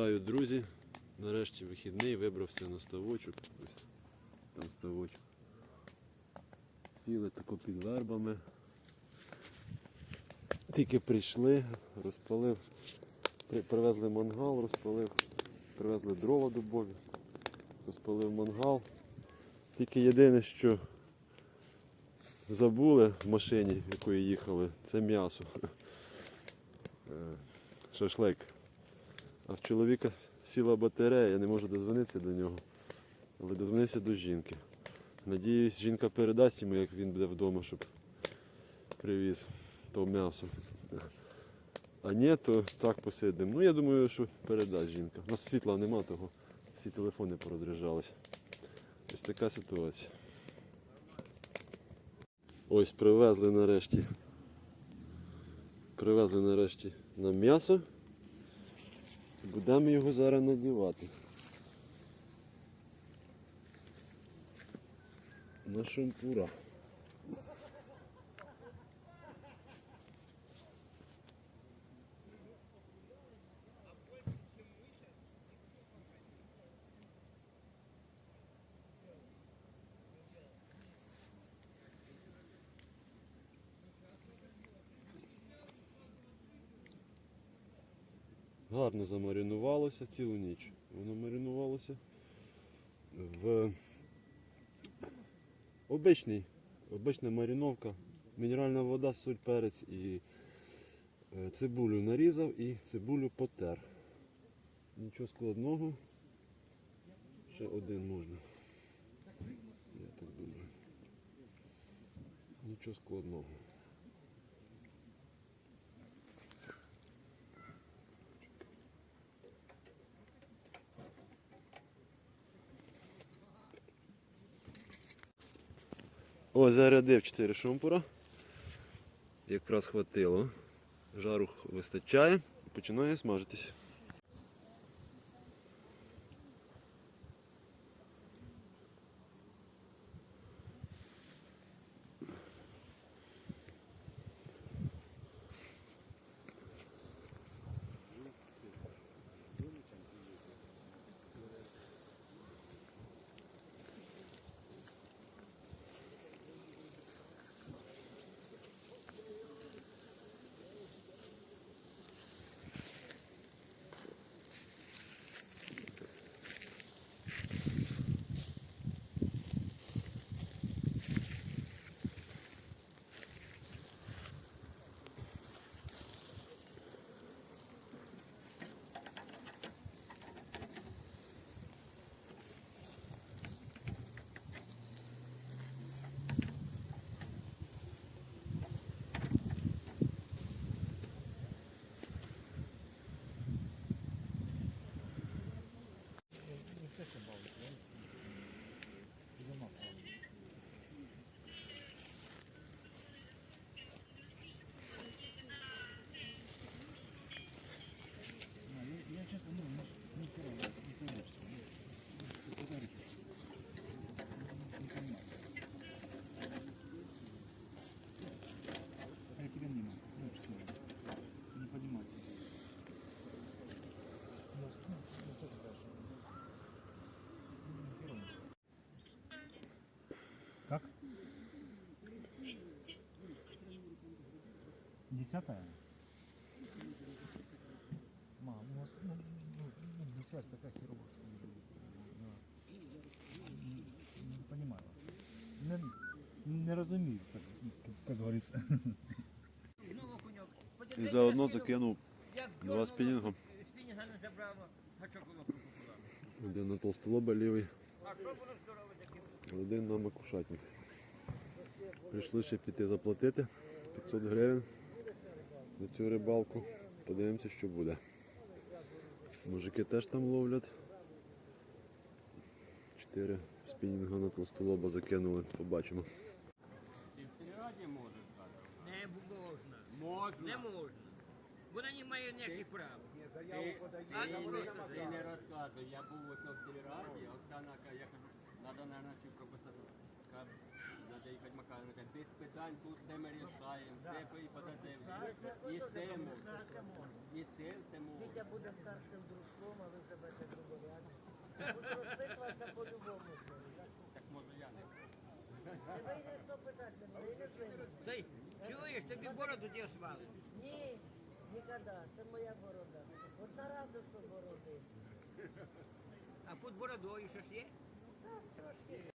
Вітаю, друзі! Нарешті вихідний, вибрався на ставочок. Ось там ставочок. Сіли тако під вербами. Тільки прийшли, розпалив, привезли мангал, розпалив, привезли дрова дубові, розпалив мангал. Тільки єдине, що забули в машині, якою їхали, це м'ясо. Е, шашлик. А в чоловіка сіла батарея, я не можу дозвонитися до нього. Але дозвонився до жінки. Надіюсь, жінка передасть йому, як він буде вдома, щоб привіз то м'ясо. А ні, то так посидимо. Ну я думаю, що передасть жінка. У нас світла нема того. Всі телефони порозряджалися. Ось така ситуація. Ось привезли нарешті. Привезли нарешті нам м'ясо. Будемо його зараз надівати. На шампура. Гарно замаринувалося цілу ніч. Воно маринувалося в обичний, обична мариновка, мінеральна вода, соль, перець і е, цибулю нарізав і цибулю потер. Нічого складного. Ще один можна. Я так думаю. Нічого складного. Ось зарядив 4 шумпура. Якраз хватило. Жару вистачає. Починає смажитись. Я тебя не могу. Ну, всё. Не понимаю. Как? Десятая? Мам, у вас ну, ну, ну, связь такая херовая. что. Не, не понимаю вас. Не, не разумею, как, как, как говорится. І заодно закинув два пропустила. Один на толстолоба лівий, один на макушатник. Прийшли ще піти заплатити 500 гривень за цю рибалку. Подивимося, що буде. Мужики теж там ловлять. Чотири спінінга на толстолоба закинули, побачимо. Ти в сільраді можеш Не можна. Можна. Не можна. Вона не має ніяких прав. Ти, А, ти, не, ти не розказуй, я був ось в сільраді, Оксана каже, я кажу, треба, мабуть, чи прописати, їхати Макарина, без питань, тут все ми рішаємо, все і подадемо. І це можна, і це все можна. Буде старшим дружком, а ви живете другорядно. Буду розписуватися по-любому. Так може ніхто питати не буде, і не звинен. Ти чуєш, тобі бороду де свали? Ні, ніколи. Це моя борода. Одна рада, що бороди. А під бородою що ж є? Так, трошки.